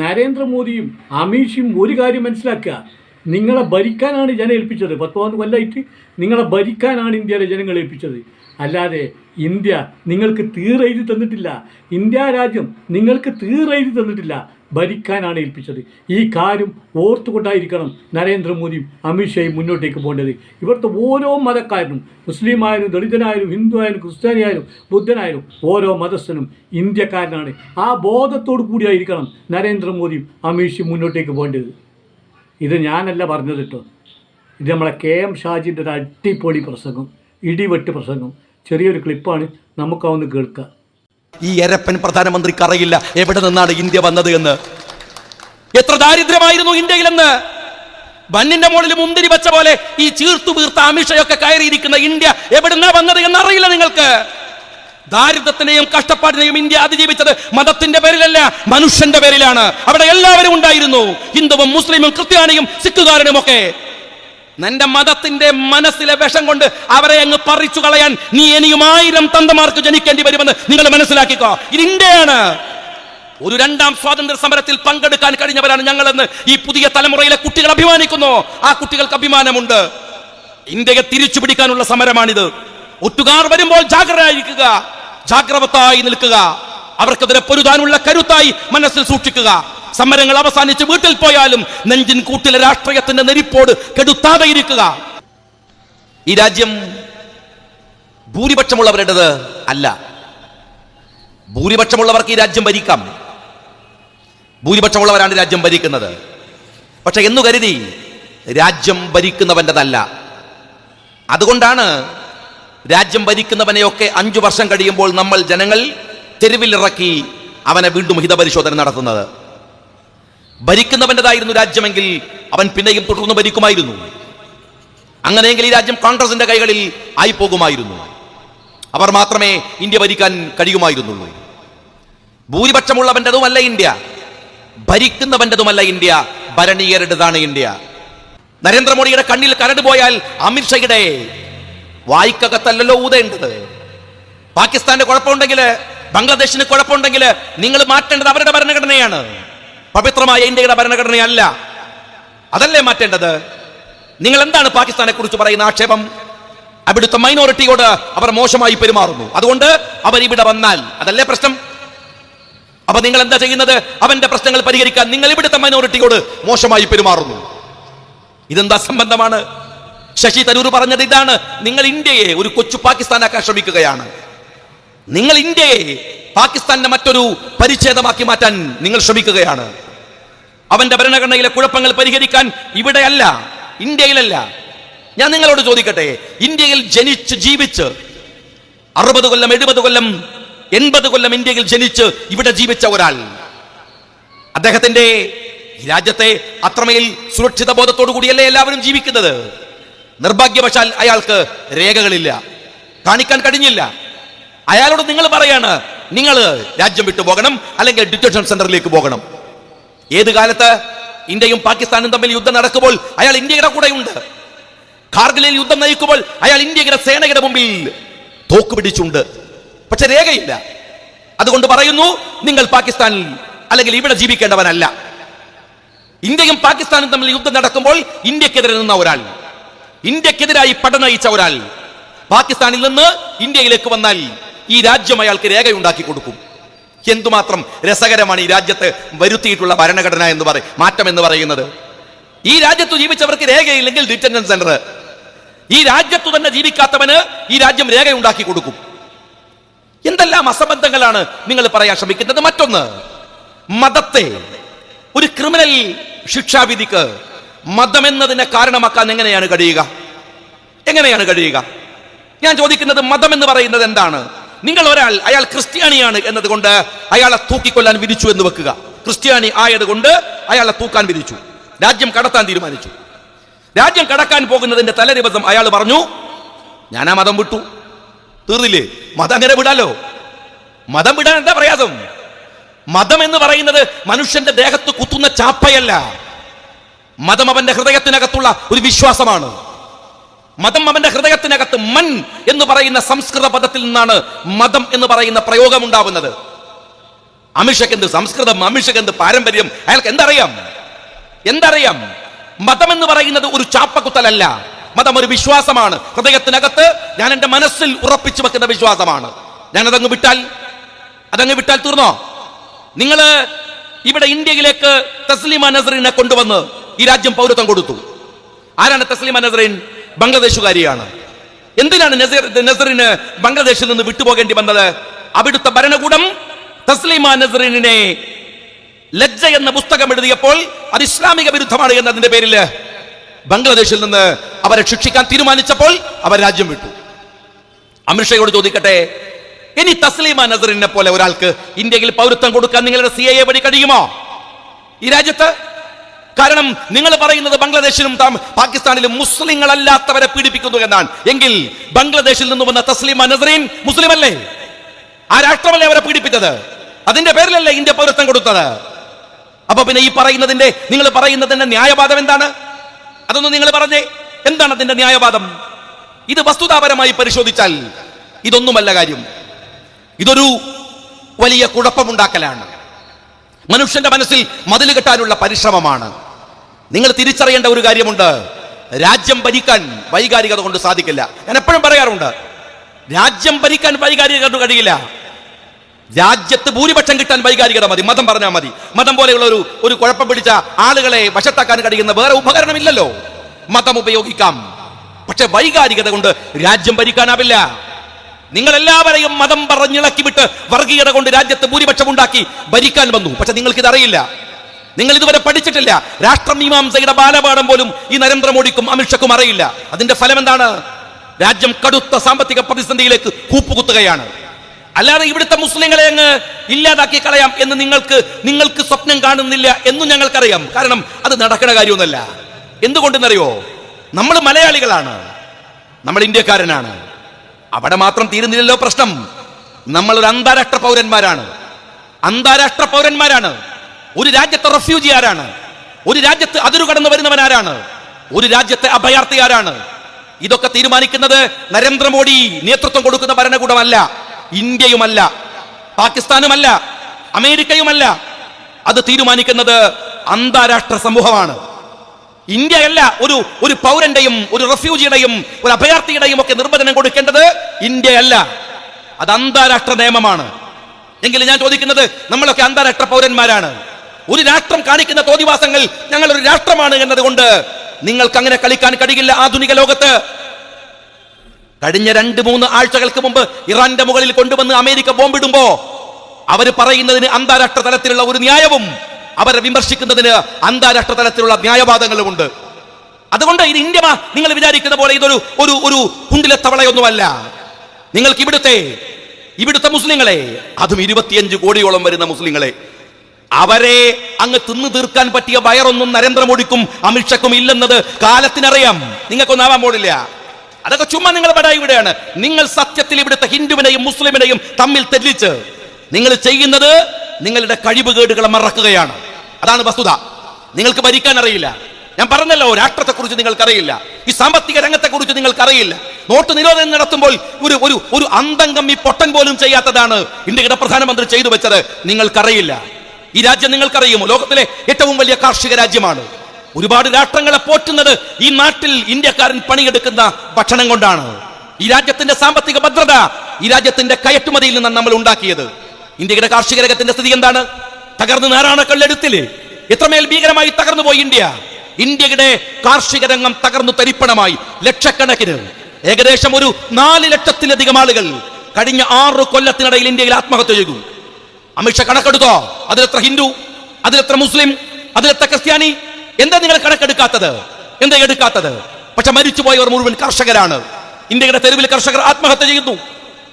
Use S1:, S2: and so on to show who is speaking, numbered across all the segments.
S1: നരേന്ദ്രമോദിയും അമീഷും ഒരു കാര്യം മനസ്സിലാക്കുക. നിങ്ങളെ ഭരിക്കാനാണ് ജനം ഏൽപ്പിച്ചത്. പത്തോന്ന് കൊല്ലമായിട്ട് നിങ്ങളെ ഭരിക്കാനാണ് ഇന്ത്യയിലെ ജനങ്ങൾ ഏൽപ്പിച്ചത്. അല്ലാതെ ഇന്ത്യ നിങ്ങൾക്ക് തീറെഴുതി തന്നിട്ടില്ല. ഇന്ത്യ രാജ്യം നിങ്ങൾക്ക് തീറെഴുതി തന്നിട്ടില്ല. ഭരിക്കാനാണ് ഏൽപ്പിച്ചത്. ഈ കാര്യം ഓർത്തുകൊണ്ടായിരിക്കണം നരേന്ദ്രമോദിയും അമിത്ഷായും മുന്നോട്ടേക്ക് പോകേണ്ടത്. ഇവിടുത്തെ ഓരോ മതക്കാരനും മുസ്ലിം ആയാലും ദളിതനായാലും ഹിന്ദു ആയാലും ക്രിസ്ത്യാനിയായാലും ബുദ്ധനായാലും ഓരോ മതസ്ഥനും ഇന്ത്യക്കാരനാണ്. ആ ബോധത്തോടു കൂടിയായിരിക്കണം നരേന്ദ്രമോദിയും അമിത്ഷയും മുന്നോട്ടേക്ക് പോകേണ്ടത്. ഇത് ഞാനല്ല പറഞ്ഞത് കേട്ടോ. ഇത് നമ്മളെ കെ എം ഷാജിന്റെ ഒരു അടിപൊളി പ്രസംഗം ഇടിവെട്ട് പ്രസംഗം. ചെറിയൊരു ക്ലിപ്പാണ് നമുക്കാവുന്ന കേൾക്കുക
S2: ഈ എരപ്പൻ പ്രധാനമന്ത്രിക്ക് അറിയില്ല എവിടെ നിന്നാണ് ഇന്ത്യ വന്നത് എന്ന്. എത്ര ദാരിദ്ര്യമായിരുന്നു ഇന്ത്യയിലെന്ന്. ബന്നിന്റെ മുകളിൽ മുന്തിരി വെച്ച പോലെ ഈ ചീർത്തു വീർത്ത അമിഷയൊക്കെ കയറിയിരിക്കുന്ന ഇന്ത്യ എവിടുന്നാ വന്നത് എന്ന് അറിയില്ല നിങ്ങൾക്ക്. ദാരിദ്ര്യത്തിനെയും കഷ്ടപ്പാടിനെയും ഇന്ത്യ അതിജീവിച്ചത് മതത്തിന്റെ പേരിലല്ല മനുഷ്യന്റെ പേരിലാണ്. അവിടെ എല്ലാവരും ഉണ്ടായിരുന്നു. ഹിന്ദുവും മുസ്ലിമും ക്രിസ്ത്യാനിയും സിഖുകാരനും ഒക്കെ നിന്റെ മതത്തിന്റെ മനസ്സിലെ വിഷം കൊണ്ട് അവരെ അങ്ങ് പറിച്ചു കളയാൻ നീ ഇനിയും ആയിരം തന്തമാർക്ക് ജനിക്കേണ്ടി വരുമെന്ന് നിങ്ങൾ മനസ്സിലാക്കിക്കോ. ഇത് ഒരു രണ്ടാം സ്വാതന്ത്ര്യ സമരത്തിൽ പങ്കെടുക്കാൻ കഴിഞ്ഞവരാണ് ഞങ്ങളെന്ന് ഈ പുതിയ തലമുറയിലെ കുട്ടികൾ അഭിമാനിക്കുന്നു. ആ കുട്ടികൾക്ക് അഭിമാനമുണ്ട്. ഇന്ത്യയെ തിരിച്ചു പിടിക്കാനുള്ള സമരമാണിത്. ഒറ്റുകാർ വരുമ്പോൾ ജാഗ്രതയായിരിക്കുക ജാഗ്രവത്തായി നിൽക്കുക. അവർക്കെതിരെ പൊരുതാനുള്ള കരുത്തായി മനസ്സിൽ സൂക്ഷിക്കുക. സമരങ്ങൾ അവസാനിച്ച് വീട്ടിൽ പോയാലും നെഞ്ചിൻ കൂട്ടിലെ രാഷ്ട്രീയത്തിന്റെ നെരിപ്പോട് കെടുത്താതെ ഇരിക്കുക. ഈ രാജ്യം ഭൂരിപക്ഷമുള്ളവരുടേത് അല്ല. ഭൂരിപക്ഷമുള്ളവർക്ക് ഈ രാജ്യം ഭരിക്കാം. ഭൂരിപക്ഷമുള്ളവരാണ് രാജ്യം ഭരിക്കുന്നത്. പക്ഷെ എന്നു കരുതി രാജ്യം ഭരിക്കുന്നവന്റെതല്ല. അതുകൊണ്ടാണ് രാജ്യം ഭരിക്കുന്നവനെയൊക്കെ അഞ്ചു വർഷം കഴിയുമ്പോൾ നമ്മൾ ജനങ്ങൾ തെരുവിലിറക്കി അവനെ വീണ്ടും ഹിതപരിശോധന നടത്തുന്നത്. ഭരിക്കുന്നവന്റെതായിരുന്നു രാജ്യമെങ്കിൽ അവൻ പിന്നെയും തുടർന്ന് ഭരിക്കുമായിരുന്നു. അങ്ങനെയെങ്കിൽ ഈ രാജ്യം കോൺഗ്രസിന്റെ കൈകളിൽ ആയി പോകുമായിരുന്നു അവർ മാത്രമേ ഇന്ത്യ ഭരിക്കാൻ കഴിയുമായിരുന്നുള്ളൂ. ഭൂരിപക്ഷമുള്ളവന്റെതുമല്ല ഇന്ത്യ. ഭരിക്കുന്നവന്റെതുമല്ല ഇന്ത്യ. ഭരണീയരുടേതാണ് ഇന്ത്യ. നരേന്ദ്രമോദിയുടെ കണ്ണിൽ കരട് പോയാൽ അമിത്ഷയുടെ വായിക്കകത്തല്ലല്ലോ ഊതേണ്ടത്. പാകിസ്ഥാന്റെ കുഴപ്പമുണ്ടെങ്കിൽ ബംഗ്ലാദേശിന് കുഴപ്പമുണ്ടെങ്കിൽ നിങ്ങൾ മാറ്റേണ്ടത് അവരുടെ ഭരണഘടനയാണ്. പവിത്രമായ ഇന്ത്യയുടെ ഭരണഘടനയല്ല. അതല്ലേ മാറ്റേണ്ടത്? നിങ്ങൾ എന്താണ് പാകിസ്ഥാനെ കുറിച്ച് പറയുന്ന ആക്ഷേപം? അവിടുത്തെ മൈനോറിറ്റിയോട് അവർ മോശമായി പെരുമാറുന്നു. അതുകൊണ്ട് അവർ ഇവിടെ വന്നാൽ അതല്ലേ പ്രശ്നം? അപ്പൊ നിങ്ങൾ എന്താ ചെയ്യുന്നത്? അവന്റെ പ്രശ്നങ്ങൾ പരിഹരിക്കാൻ നിങ്ങൾ ഇവിടുത്തെ മൈനോറിറ്റിയോട് മോശമായി പെരുമാറുന്നു. ഇതെന്താ സംബന്ധമാണ്? ശശി തരൂർ പറഞ്ഞത് ഇതാണ്. നിങ്ങൾ ഇന്ത്യയെ ഒരു കൊച്ചു പാകിസ്ഥാനാക്കാൻ ശ്രമിക്കുകയാണ്. നിങ്ങൾ ഇന്ത്യയെ പാകിസ്ഥാന്റെ മറ്റൊരു പരിച്ഛേദമാക്കി മാറ്റാൻ നിങ്ങൾ ശ്രമിക്കുകയാണ്. അവന്റെ ഭരണഘടനയിലെ കുഴപ്പങ്ങൾ പരിഹരിക്കാൻ ഇവിടെയല്ല ഇന്ത്യയിലല്ല. ഞാൻ നിങ്ങളോട് ചോദിക്കട്ടെ ഇന്ത്യയിൽ ജനിച്ച് ജീവിച്ച് അറുപത് കൊല്ലം എഴുപത് കൊല്ലം എൺപത് കൊല്ലം ഇന്ത്യയിൽ ജനിച്ച് ഇവിടെ ജീവിച്ച ഒരാൾ അദ്ദേഹത്തിന്റെ രാജ്യത്തെ അത്രമേൽ സുരക്ഷിത ബോധത്തോടു കൂടിയല്ലേ എല്ലാവരും ജീവിക്കുന്നത്? നിർഭാഗ്യവശാൽ അയാൾക്ക് രേഖകളില്ല കാണിക്കാൻ കഴിഞ്ഞില്ല. അയാളോട് നിങ്ങൾ പറയാണ് നിങ്ങൾ രാജ്യം വിട്ടു പോകണം അല്ലെങ്കിൽ ഡിറ്റൻഷൻ സെന്ററിലേക്ക് പോകണം. ഏത് കാലത്ത് ഇന്ത്യയും പാകിസ്ഥാനും തമ്മിൽ യുദ്ധം നടക്കുമ്പോൾ അയാൾ ഇന്ത്യയുടെ കൂടെയുണ്ട് കാർഗിലിൽ യുദ്ധം നയിക്കുമ്പോൾ അയാൾ ഇന്ത്യയുടെ സേനയുടെ മുമ്പിൽ തോക്ക് പിടിച്ചുണ്ട്. പക്ഷെ രേഖയില്ല. അതുകൊണ്ട് പറയുന്നു നിങ്ങൾ പാകിസ്ഥാനിൽ അല്ലെങ്കിൽ ഇവിടെ ജീവിക്കേണ്ടവനല്ല. ഇന്ത്യയും പാകിസ്ഥാനും തമ്മിൽ യുദ്ധം നടക്കുമ്പോൾ ഇന്ത്യക്കെതിരെ നിന്ന ഒരാൾ. ഇന്ത്യക്കെതിരായി പടനയിച്ച ഒരാൾ. പാകിസ്ഥാനിൽ നിന്ന് ഇന്ത്യയിലേക്ക് വന്നാൽ ഈ രാജ്യം അയാൾക്ക് രേഖയുണ്ടാക്കി കൊടുക്കും. എന്തുമാത്രം രസകരമാണ് ഈ രാജ്യത്ത് വരുത്തിയിട്ടുള്ള ഭരണഘടന എന്ന് പറയും മാറ്റം എന്ന് പറയുന്നത്. ഈ രാജ്യത്ത് ജീവിച്ചവർക്ക് രേഖയില്ലെങ്കിൽ ഡിറ്റൻഷൻ സെന്റർ ഈ രാജ്യത്തു തന്നെ ജീവിക്കാത്തവന് ഈ രാജ്യം രേഖയുണ്ടാക്കി കൊടുക്കും. എന്തെല്ലാം അസംബന്ധങ്ങളാണ് നിങ്ങൾ പറയാൻ ശ്രമിക്കുന്നത്? മറ്റൊന്ന് മതത്തെ. ഒരു ക്രിമിനൽ ശിക്ഷാവിധിക്ക് മതമെന്നതിനെ കാരണമാക്കാൻ എങ്ങനെയാണ് കഴിയുക? എങ്ങനെയാണ് കഴിയുക? ഞാൻ ചോദിക്കുന്നത് മതം എന്ന് പറയുന്നത് എന്താണ്? നിങ്ങൾ ഒരാൾ അയാൾ ക്രിസ്ത്യാനിയാണ് എന്നതുകൊണ്ട് അയാളെ തൂക്കിക്കൊല്ലാൻ വിധിച്ചു എന്ന് വെക്കുക. ക്രിസ്ത്യാനി ആയതുകൊണ്ട് അയാളെ തൂക്കാൻ വിധിച്ചു. രാജ്യം കടത്താൻ തീരുമാനിച്ചു. രാജ്യം കടക്കാൻ പോകുന്നതിന്റെ തലേ ദിവസം അയാൾ പറഞ്ഞു ഞാൻ ആ മതം വിട്ടു. തീർന്നില്ലേ? മതം അങ്ങനെ വിടാലോ? മതം വിടാൻ എന്താ പ്രയാസം? മതം എന്ന് പറയുന്നത് മനുഷ്യന്റെ ദേഹത്ത് കുത്തുന്ന ചാപ്പയല്ല. മതം അവന്റെ ഹൃദയത്തിനകത്തുള്ള ഒരു വിശ്വാസമാണ്. മതം അവന്റെ ഹൃദയത്തിനകത്ത് മൻ എന്ന് പറയുന്ന സംസ്കൃത പദത്തിൽ നിന്നാണ് മതം എന്ന് പറയുന്ന പ്രയോഗം ഉണ്ടാകുന്നത് അമിഷക്ക് എന്ത് സംസ്കൃതം അമിഷക്ക് എന്ത് പാരമ്പര്യം? അയാൾക്ക് എന്തറിയാം? എന്തറിയാം? മതം എന്ന് പറയുന്നത് ഒരു ചാപ്പക്കുത്തലല്ല. മതം ഒരു വിശ്വാസമാണ്. ഹൃദയത്തിനകത്ത് ഞാൻ എന്റെ മനസ്സിൽ ഉറപ്പിച്ചു വെക്കുന്ന വിശ്വാസമാണ്. ഞാൻ അതങ്ങ് വിട്ടാൽ? അതങ്ങ് വിട്ടാൽ തീർന്നോ? നിങ്ങൾ ഇവിടെ ഇന്ത്യയിലേക്ക് തസ്ലിമ നസറിനെ കൊണ്ടുവന്ന് ഈ രാജ്യം പൗരത്വം കൊടുത്തു. ആരാണ് തസ്ലിമ നസറിൻ? ബംഗ്ലാദേശുകാരിയാണ്. എന്തിനാണ് നസറിന് ബംഗ്ലാദേശിൽ നിന്ന് വിട്ടുപോകേണ്ടി വന്നത്? അവിടുത്തെ ഭരണകൂടം തസ്ലിമ നസറിനെ ലജ്ജ എന്ന പുസ്തകം എഴുതിയപ്പോൾ അത് ഇസ്ലാമിക വിരുദ്ധമാണ് എന്നതിന്റെ പേരിൽ ബംഗ്ലാദേശിൽ നിന്ന് അവരെ ശിക്ഷിക്കാൻ തീരുമാനിച്ചപ്പോൾ അവർ രാജ്യം വിട്ടു. അമിത്ഷയോട് ചോദിക്കട്ടെ ഇനി തസ്ലീമ നസറിനെ പോലെ ഒരാൾക്ക് ഇന്ത്യയിൽ പൗരത്വം കൊടുക്കാൻ നിങ്ങളുടെ സി ഐ വഴി കഴിയുമോ? ഈ രാജ്യത്ത് കാരണം നിങ്ങൾ പറയുന്നത് ബംഗ്ലാദേശിലും പാകിസ്ഥാനിലും മുസ്ലിങ്ങളല്ലാത്തവരെ പീഡിപ്പിക്കുന്നു എന്നാണ്. എങ്കിൽ ബംഗ്ലാദേശിൽ നിന്ന് വന്ന തസ്ലീമ നസറീൻ മുസ്ലിം അല്ലേ ആ രാഷ്ട്രമല്ലേ അവരെ പീഡിപ്പിച്ചത്? അതിന്റെ പേരിലല്ലേ ഇന്ത്യ പൗരത്വം കൊടുത്തത്? അപ്പൊ പിന്നെ ഈ പറയുന്നതിന്റെ നിങ്ങൾ പറയുന്നതിന്റെ ന്യായവാദം എന്താണ്? അതൊന്നും നിങ്ങൾ പറഞ്ഞേ. എന്താണ് അതിന്റെ ന്യായവാദം? ഇത് വസ്തുതാപരമായി പരിശോധിച്ചാൽ ഇതൊന്നുമല്ല കാര്യം. ഇതൊരു വലിയ കുഴപ്പമുണ്ടാക്കലാണ്. മനുഷ്യന്റെ മനസ്സിൽ മതിൽ കെട്ടാനുള്ള പരിശ്രമമാണ്. നിങ്ങൾ തിരിച്ചറിയേണ്ട ഒരു കാര്യമുണ്ട്. രാജ്യം ഭരിക്കാൻ വൈകാരികത കൊണ്ട് സാധിക്കില്ല. ഞാൻ എപ്പോഴും പറയാറുണ്ട് രാജ്യം ഭരിക്കാൻ വൈകാരികത കൊണ്ട് കഴിയില്ല. രാജ്യത്ത് ഭൂരിപക്ഷം കിട്ടാൻ വൈകാരികത മതി. മതം പറഞ്ഞാൽ മതി. മതം പോലെയുള്ള ഒരു ഒരു കുഴപ്പം പിടിച്ച ആളുകളെ വശത്താക്കാൻ കഴിയുന്ന വേറെ ഉപകരണമില്ലല്ലോ. മതം ഉപയോഗിക്കാം. പക്ഷെ വൈകാരികത കൊണ്ട് രാജ്യം ഭരിക്കാനാവില്ല. നിങ്ങൾ എല്ലാവരെയും മതം പറഞ്ഞിളക്കി വിട്ട് വർഗീയത കൊണ്ട് രാജ്യത്ത് ഭൂരിപക്ഷം ഉണ്ടാക്കി ഭരിക്കാൻ വന്നു. പക്ഷെ നിങ്ങൾക്ക് ഇതറിയില്ല നിങ്ങൾ ഇതുവരെ പഠിച്ചിട്ടില്ല. രാഷ്ട്രമീമാംസയുടെ ബാലപാഠം പോലും ഈ നരേന്ദ്രമോദിക്കും അമിത്ഷക്കും അറിയില്ല. അതിന്റെ ഫലം എന്താണ്? രാജ്യം കടുത്ത സാമ്പത്തിക പ്രതിസന്ധിയിലേക്ക് കൂപ്പുകുത്തുകയാണ്. അല്ലാതെ ഇവിടുത്തെ മുസ്ലിങ്ങളെ അങ്ങ് ഇല്ലാതാക്കി കളയാം എന്ന് നിങ്ങൾക്ക് നിങ്ങൾക്ക് സ്വപ്നം കാണുന്നില്ല എന്നും ഞങ്ങൾക്കറിയാം. കാരണം അത് നടക്കുന്ന കാര്യമൊന്നുമല്ല. എന്തുകൊണ്ടെന്നറിയോ? നമ്മൾ മലയാളികളാണ്. നമ്മൾ ഇന്ത്യക്കാരനാണ്. അവിടെ മാത്രം തീരുന്നില്ലല്ലോ പ്രശ്നം. നമ്മൾ അന്താരാഷ്ട്ര പൗരന്മാരാണ്. അന്താരാഷ്ട്ര പൗരന്മാരാണ്. ഒരു രാജ്യത്തെ റെഫ്യൂജി ആരാണ്? ഒരു രാജ്യത്ത് അതിരു കടന്നു വരുന്നവൻ ആരാണ്? ഒരു രാജ്യത്തെ അഭയാർത്ഥി ആരാണ്? ഇതൊക്കെ തീരുമാനിക്കുന്നത് നരേന്ദ്രമോദി നേതൃത്വം കൊടുക്കുന്ന ഭരണകൂടമല്ല ഇന്ത്യയുമല്ല പാകിസ്ഥാനുമല്ല അമേരിക്കയുമല്ല. അത് തീരുമാനിക്കുന്നത് അന്താരാഷ്ട്ര സമൂഹമാണ്. ഇന്ത്യയല്ല ഒരു ഒരു പൗരന്റെയും ഒരു റെഫ്യൂജിയുടെയും ഒരു അഭയാർത്ഥിയുടെയും ഒക്കെ നിർവചനം കൊടുക്കേണ്ടത് ഇന്ത്യയല്ല. അത് അന്താരാഷ്ട്ര നിയമമാണ്. എങ്കിലും ഞാൻ ചോദിക്കുന്നത് നമ്മളൊക്കെ അന്താരാഷ്ട്ര പൗരന്മാരാണ്. ഒരു രാഷ്ട്രം കാണിക്കുന്ന തോതിവാസങ്ങൾ ഞങ്ങൾ ഒരു രാഷ്ട്രമാണ് എന്നതുകൊണ്ട് നിങ്ങൾക്ക് അങ്ങനെ കളിക്കാൻ കഴിയില്ല ആധുനിക ലോകത്ത്. കഴിഞ്ഞ രണ്ട് മൂന്ന് ആഴ്ചകൾക്ക് മുമ്പ് ഇറാന്റെ മുകളിൽ കൊണ്ടുവന്ന് അമേരിക്ക ബോംബിടുമ്പോ അവർ പറയുന്നതിന് അന്താരാഷ്ട്ര തലത്തിലുള്ള ഒരു ന്യായവും അവരെ വിമർശിക്കുന്നതിന് അന്താരാഷ്ട്ര തലത്തിലുള്ള ന്യായവാദങ്ങളുമുണ്ട്. അതുകൊണ്ട് ഇത് ഇന്ത്യ നിങ്ങൾ വിചാരിക്കുന്ന പോലെ ഇതൊരു ഒരു ഒരു കുണ്ടിലെ തവളയൊന്നുമല്ല നിങ്ങൾക്ക് ഇവിടുത്തെ ഇവിടുത്തെ മുസ്ലിങ്ങളെ അതും ഇരുപത്തിയഞ്ച് കോടിയോളം വരുന്ന മുസ്ലിങ്ങളെ അവരെ അങ്ങ് തിന്നു തീർക്കാൻ പറ്റിയ വയറൊന്നും നരേന്ദ്രമോദിക്കും അമിത്ഷക്കും ഇല്ലെന്നത് കാലത്തിനറിയാം. നിങ്ങൾക്കൊന്നും ആവാൻ പോണില്ല. അതൊക്കെ ചുമ്മാ നിങ്ങൾ പടായി ഇവിടെയാണ്. നിങ്ങൾ സത്യത്തിൽ ഇവിടുത്തെ ഹിന്ദുവിനെയും മുസ്ലിമിനെയും തമ്മിൽ തെറ്റിച്ച് നിങ്ങൾ ചെയ്യുന്നത് നിങ്ങളുടെ കഴിവുകേടുകളെ മറക്കുകയാണ്. അതാണ് വസ്തുത. നിങ്ങൾക്ക് ഭരിക്കാൻ അറിയില്ല. ഞാൻ പറഞ്ഞല്ലോ രാഷ്ട്രത്തെ രാഷ്ട്രത്തെക്കുറിച്ച് നിങ്ങൾക്കറിയില്ല. ഈ സാമ്പത്തിക രംഗത്തെക്കുറിച്ച് നിങ്ങൾക്കറിയില്ല. നോട്ട് നിരോധനം നടത്തുമ്പോൾ ഒരു ഒരു ഒരു അന്തംഗം ഈ പൊട്ടൻ പോലും ചെയ്യാത്തതാണ് ഇന്ത്യയുടെ പ്രധാനമന്ത്രി ചെയ്തു വെച്ചത്. നിങ്ങൾക്കറിയില്ല. ഈ രാജ്യം നിങ്ങൾക്കറിയുമോ? ലോകത്തിലെ ഏറ്റവും വലിയ കാർഷിക രാജ്യമാണ്. ഒരുപാട് രാഷ്ട്രങ്ങളെ പോറ്റുന്നത് ഈ നാട്ടിൽ ഇന്ത്യക്കാരൻ പണിയെടുക്കുന്ന ഭക്ഷണം കൊണ്ടാണ്. ഈ രാജ്യത്തിന്റെ സാമ്പത്തിക ഭദ്രത ഈ രാജ്യത്തിന്റെ കയറ്റുമതിയിൽ നിന്നാണ് നമ്മൾ ഉണ്ടാക്കിയത്. ഇന്ത്യയുടെ കാർഷിക രംഗത്തിന്റെ സ്ഥിതി എന്താണ്? തകർന്ന് നേറാണക്കല്ലെടുത്തില്ലേ എത്രമേൽ ഭീകരമായി തകർന്നു പോയി ഇന്ത്യ. ഇന്ത്യയുടെ കാർഷിക രംഗം തകർന്നു തരിപ്പണമായി ലക്ഷക്കണക്കിന്. ഏകദേശം ഒരു നാല് ലക്ഷത്തിലധികം ആളുകൾ കഴിഞ്ഞ ആറ് കൊല്ലത്തിനിടയിൽ ഇന്ത്യയിൽ ആത്മഹത്യ ചെയ്തു. അമിത്ഷാ കണക്കെടുത്തോ? അതിലെത്ര ഹിന്ദു? അതിലെത്ര മുസ്ലിം? അതിലെത്ര ക്രിസ്ത്യാനി? എന്താ നിങ്ങൾ കണക്കെടുക്കാത്തത്? എന്താ എടുക്കാത്തത്? പക്ഷെ മരിച്ചുപോയവർ മുഴുവൻ കർഷകരാണ്. ഇന്ത്യയുടെ തെരുവിൽ കർഷകർ ആത്മഹത്യ ചെയ്യുന്നു.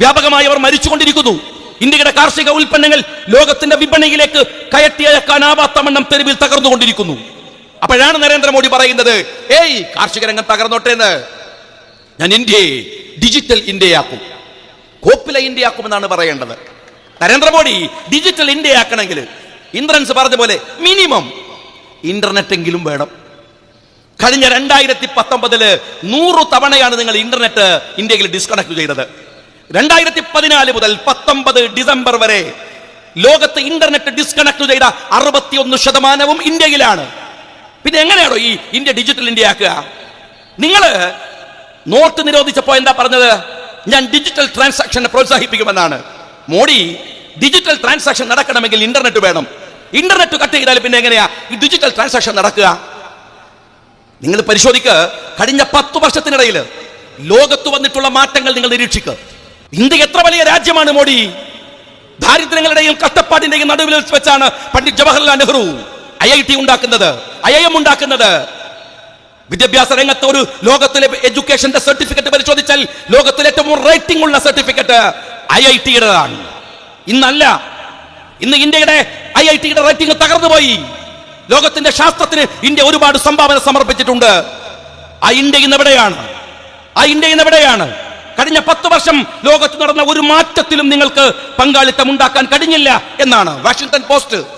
S2: വ്യാപകമായി അവർ മരിച്ചുകൊണ്ടിരിക്കുന്നു. ഇന്ത്യയുടെ കാർഷിക ഉൽപ്പന്നങ്ങൾ ലോകത്തിന്റെ വിപണിയിലേക്ക് കയറ്റി അയക്കാനാവാത്ത വണ്ണം തെരുവിൽ തകർന്നുകൊണ്ടിരിക്കുന്നു. അപ്പോഴാണ് നരേന്ദ്രമോദി പറയുന്നത് ഏയ് കാർഷിക രംഗം തകർന്നോട്ടെ എന്ന് ഞാൻ ഇന്ത്യയെ ഡിജിറ്റൽ ഇന്ത്യയാക്കും. കോപ്പില ഇന്ത്യയാക്കുമെന്നാണ് പറയേണ്ടത്. നരേന്ദ്രമോദി ഡിജിറ്റൽ ഇന്ത്യ ആക്കണമെങ്കിൽ ഇന്ദ്രൻസ് പറഞ്ഞ പോലെ മിനിമം ഇന്റർനെറ്റ് എങ്കിലും വേണം. കഴിഞ്ഞ രണ്ടായിരത്തി പത്തൊമ്പതിൽ നൂറ് തവണയാണ് നിങ്ങൾ ഇന്റർനെറ്റ് ഇന്ത്യയിൽ ഡിസ്കണക്ട് ചെയ്തത്. രണ്ടായിരത്തി പതിനാല് മുതൽ പത്തൊമ്പത് ഡിസംബർ വരെ ലോകത്ത് ഇന്റർനെറ്റ് ഡിസ്കണക്ട് ചെയ്ത അറുപത്തിയൊന്ന് ശതമാനവും ഇന്ത്യയിലാണ്. പിന്നെ എങ്ങനെയാണോ ഈ ഇന്ത്യ ഡിജിറ്റൽ ഇന്ത്യ ആക്കുക? നിങ്ങൾ നോട്ട് നിരോധിച്ചപ്പോ എന്താ പറഞ്ഞത്? ഞാൻ ഡിജിറ്റൽ ട്രാൻസാക്ഷനെ പ്രോത്സാഹിപ്പിക്കുമെന്നാണ്. മോഡി ഡിജിറ്റൽ ട്രാൻസാക്ഷൻ നടക്കണമെങ്കിൽ ഇന്റർനെറ്റ് വേണം. ഇന്റർനെറ്റ് കട്ട് ചെയ്താൽ പിന്നെ എങ്ങനെയാ? ഈ ഡിജിറ്റൽ ട്രാൻസാക്ഷൻ നടക്കുക. നിങ്ങൾ പരിശോധിക്ക്. കഴിഞ്ഞ പത്ത് വർഷത്തിനിടയിൽ ലോകത്ത് വന്നിട്ടുള്ള മാറ്റങ്ങൾ നിങ്ങൾ നിരീക്ഷിക്കുക ഇന്ത്യ എത്ര വലിയ രാജ്യമാണ് മോഡി? ദാരിദ്ര്യങ്ങളുടെയും കഷ്ടപ്പാടിന്റെയും നടുവിൽ വെച്ചാണ് Pandit Jawaharlal Nehru I I T ഉണ്ടാക്കുന്നത്. ഐ ഐ എം ഉണ്ടാക്കുന്നത്. വിദ്യാഭ്യാസ രംഗത്ത് ഒരു ലോകത്തിലെ എഡ്യൂക്കേഷന്റെ സർട്ടിഫിക്കറ്റ് പരിശോധിച്ചാൽ ലോകത്തിലെ ഏറ്റവും റേറ്റിംഗ് ഉള്ള സർട്ടിഫിക്കറ്റ് ഐ ഐ ടിയുടേതാണ് ഇന്നല്ല. ഇന്ന് ഇന്ത്യയുടെ ഐ ഐ ടിയുടെ റേറ്റിംഗ് തകർന്നുപോയി. ലോകത്തിന്റെ ശാസ്ത്രത്തിന് ഇന്ത്യ ഒരുപാട് സംഭാവന സമർപ്പിച്ചിട്ടുണ്ട്. ആ ഇന്ത്യ ഇന്ന് എവിടെയാണ്? ആ ഇന്ത്യ ഇന്ന് എവിടെയാണ്? കഴിഞ്ഞ പത്ത് വർഷം ലോകത്ത് നടന്ന ഒരു മാറ്റത്തിലും നിങ്ങൾക്ക് പങ്കാളിത്തം ഉണ്ടാക്കാൻ കഴിഞ്ഞില്ല എന്നാണ്. Washington Post.